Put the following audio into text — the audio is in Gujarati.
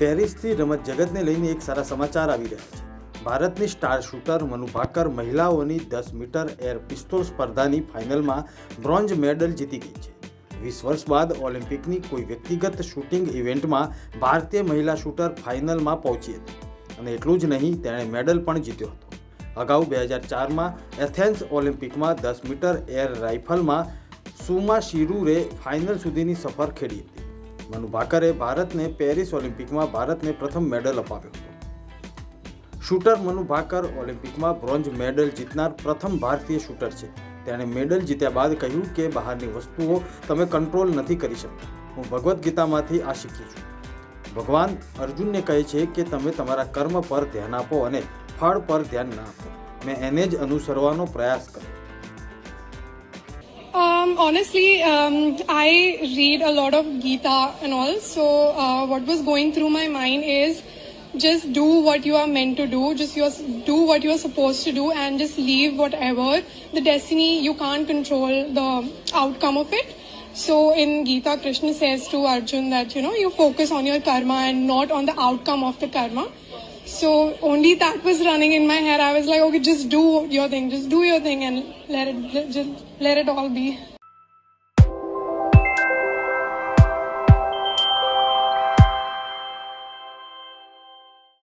પેરિસથી રમત જગતને લઈને એક સારા સમાચાર આવી રહ્યા છે. ભારતની સ્ટાર શૂટર મનુ ભાકર મહિલાઓની દસ મીટર એર પિસ્તોલ સ્પર્ધાની ફાઇનલમાં બ્રોન્ઝ મેડલ જીતી ગઈ છે. વીસ વર્ષ બાદ ઓલિમ્પિકની કોઈ વ્યક્તિગત શૂટિંગ ઇવેન્ટમાં ભારતીય મહિલા શૂટર ફાઇનલમાં પહોંચી હતી અને એટલું જ નહીં, તેણે મેડલ પણ જીત્યો હતો. અગાઉ બે હજાર ચારમાં એથેન્સ ઓલિમ્પિકમાં દસ મીટર એર રાઇફલમાં સુમા શિરુરે ફાઇનલ સુધીની સફર ખેડી હતી. મનુ ભાકરે ભારતને પેરિસ ઓલિમ્પિકમાં ભારતને પ્રથમ મેડલ અપાવ્યો હતો. શૂટર મનુ ભાકર ઓલિમ્પિકમાં બ્રોન્ઝ મેડલ જીતનાર પ્રથમ ભારતીય શૂટર છે. તેણે મેડલ જીત્યા બાદ કહ્યું કે બહારની વસ્તુઓ તમે કંટ્રોલ નથી કરી શકતા. હું ભગવદ્ ગીતામાંથી આ શીખી છું. ભગવાન અર્જુનને કહે છે કે તમે તમારા કર્મ પર ધ્યાન આપો અને ફળ પર ધ્યાન ના આપો. મેં એને જ અનુસરવાનો પ્રયાસ કર્યો. Um, honestly, um, I read a lot of Gita and all. So, uh, what was going through my mind is just do what you are meant to do. Just you do what you are supposed to do, and just leave whatever the destiny. You can't control the outcome of it. So, in Gita, Krishna says to Arjun that you know you focus on your karma and not on the outcome of the karma. So only that was running in my head. I was like, okay, just do your thing, just do your thing, and let it just let it all be.